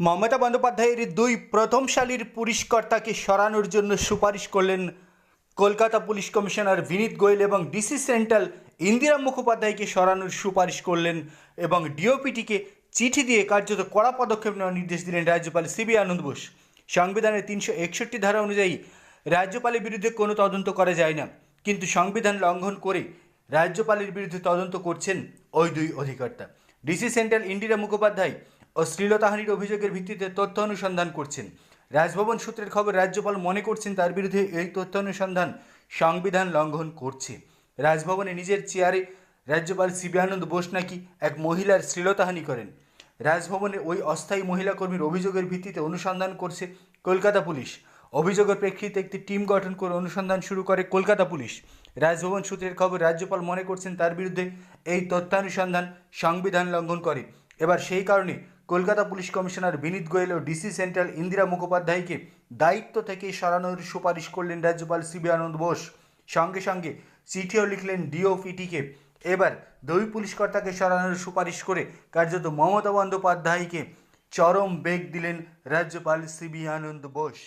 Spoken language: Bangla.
মমতা বন্দ্যোপাধ্যায়ের দুই প্রথম সারির পুলিশকর্তাকে সরানোর জন্য সুপারিশ করলেন কলকাতা পুলিশ কমিশনার বিনীত গোয়েল এবং ডিসি সেন্ট্রাল ইন্দিরা মুখোপাধ্যায়কে সরানোর সুপারিশ করলেন এবং ডিওপিটিকে চিঠি দিয়ে কার্যত কড়া পদক্ষেপ নেওয়ার নির্দেশ দিলেন রাজ্যপাল সিবি আনন্দ বোস। সংবিধানের তিনশো একষট্টি ধারা অনুযায়ী রাজ্যপালের বিরুদ্ধে কোনো তদন্ত করা যায় না, কিন্তু সংবিধান লঙ্ঘন করে রাজ্যপালের বিরুদ্ধে তদন্ত করছেন ওই দুই অধিকর্তা। ডিসি সেন্ট্রাল ইন্দিরা মুখোপাধ্যায় ও শ্লীলতাহানির অভিযোগের ভিত্তিতে তথ্য অনুসন্ধান করছেন। রাজভবন সূত্রের খবর, রাজ্যপাল মনে করছেন তার বিরুদ্ধে এই তথ্য অনুসন্ধান সংবিধান লঙ্ঘন করছে। রাজভবনে নিজের চেয়ারে রাজ্যপাল শিবানন্দ বোস নাকি এক মহিলার শ্লীলতাহানি করেন। রাজভবনে ওই অস্থায়ী মহিলা কর্মীর অভিযোগের ভিত্তিতে অনুসন্ধান করছে কলকাতা পুলিশ। অভিযোগের প্রেক্ষিতে একটি টিম গঠন করে অনুসন্ধান শুরু করে কলকাতা পুলিশ। রাজভবন সূত্রের খবর, রাজ্যপাল মনে করছেন তার বিরুদ্ধে এই তথ্যানুসন্ধান সংবিধান লঙ্ঘন করে। এবার সেই কারণে কলকাতা পুলিশ কমিশনার বিনীত গোয়েল ও ডিসি সেন্ট্রাল ইন্দিরা মুখোপাধ্যায়কে দায়িত্ব থেকে সরানোর সুপারিশ করলেন রাজ্যপাল সিবি আনন্দ বোস। সঙ্গে সঙ্গে চিঠিও লিখলেন ডিওপিটিকে। এবার দুই পুলিশকর্তাকে সরানোর সুপারিশ করে কার্যত মমতা বন্দ্যোপাধ্যায়কে চরম বেগ দিলেন রাজ্যপাল সিবি আনন্দ বোস।